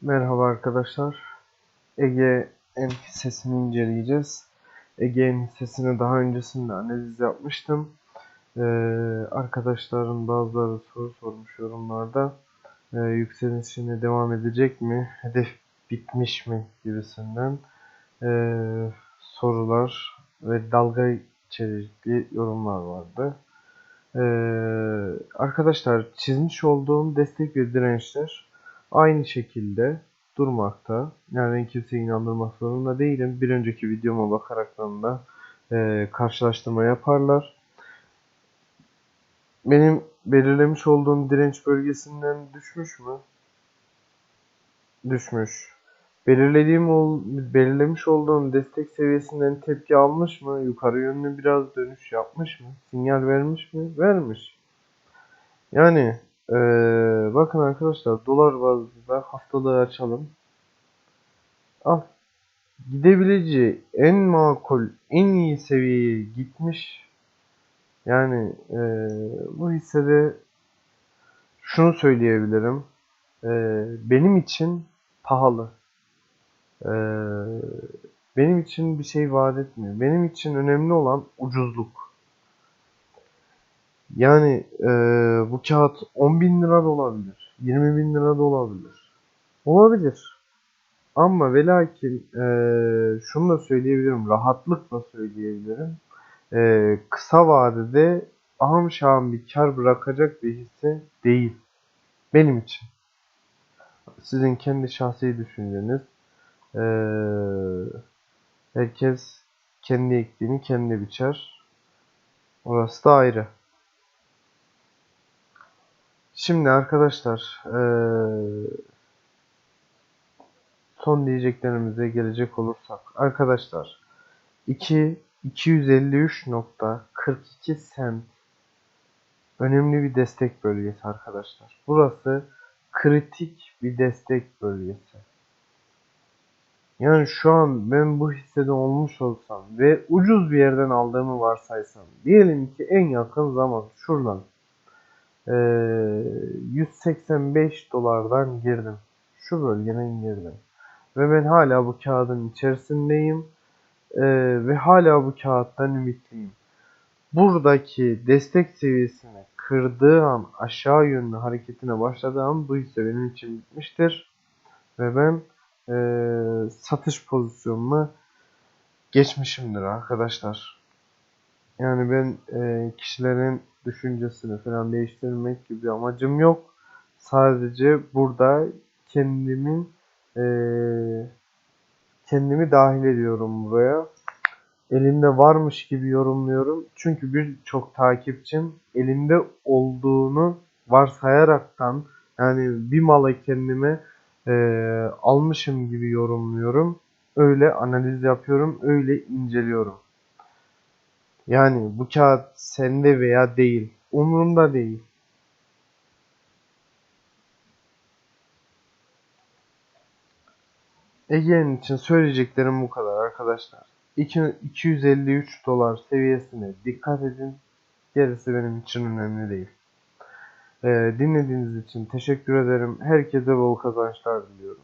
Merhaba arkadaşlar. Ege en hissesini inceleyeceğiz. Ege en hissesini daha öncesinde analiz yapmıştım. Ee, arkadaşların bazıları soru sormuş yorumlarda. Ee, yükselişine devam edecek mi? Hedef bitmiş mi? gibisinden ee, sorular ve dalga içerikli yorumlar vardı. Ee, arkadaşlar çizmiş olduğum destek ve dirençler aynı şekilde durmakta. Yani ben kimseyi inandırmak zorunda değilim. Bir önceki videoma bakaraktan da e, karşılaştırma yaparlar. Benim belirlemiş olduğum direnç bölgesinden düşmüş mü? Düşmüş. Belirlediğim ol, belirlemiş olduğum destek seviyesinden tepki almış mı? Yukarı yönlü biraz dönüş yapmış mı? Sinyal vermiş mi? Vermiş. Yani eee, bakın arkadaşlar dolar bazında haftalığı açalım. Al. Gidebileceği en makul, en iyi seviyeye gitmiş. Yani eee, bu hissede şunu söyleyebilirim. Eee, benim için pahalı. Eee, benim için bir şey vaat etmiyor. Benim için önemli olan ucuzluk. Yani eee, bu kağıt 10 bin lira da olabilir. 20 bin lira da olabilir. Olabilir. Ama ve lakin eee, şunu da söyleyebilirim. Rahatlıkla söyleyebilirim. Eee, kısa vadede ahım şahım bir kar bırakacak bir hisse değil. Benim için. Sizin kendi şahsi düşünceniz. Eee, herkes kendi ektiğini kendi biçer. Orası da ayrı. Şimdi arkadaşlar son diyeceklerimize gelecek olursak arkadaşlar 2 253.42 sent önemli bir destek bölgesi arkadaşlar. Burası kritik bir destek bölgesi. Yani şu an ben bu hissede olmuş olsam ve ucuz bir yerden aldığımı varsaysam diyelim ki en yakın zaman şuradan eee, 185 dolardan girdim. Şu bölgeden girdim. Ve ben hala bu kağıdın içerisindeyim. Eee, ve hala bu kağıttan ümitliyim. Buradaki destek seviyesini kırdığı an aşağı yönlü hareketine başladığı an bu hisse benim için bitmiştir. Ve ben eee, satış pozisyonuna geçmişimdir arkadaşlar. Yani ben eee, kişilerin düşüncesini falan değiştirmek gibi bir amacım yok. Sadece burada kendimin eee, kendimi dahil ediyorum buraya. Elimde varmış gibi yorumluyorum. Çünkü birçok takipçim elimde olduğunu varsayaraktan yani bir malı kendime eee, almışım gibi yorumluyorum. Öyle analiz yapıyorum, öyle inceliyorum. Yani bu kağıt sende veya değil. Umurumda değil. Ege'nin için söyleyeceklerim bu kadar arkadaşlar. İki- 253 dolar seviyesine dikkat edin. Gerisi benim için önemli değil. Ee, dinlediğiniz için teşekkür ederim. Herkese bol kazançlar diliyorum.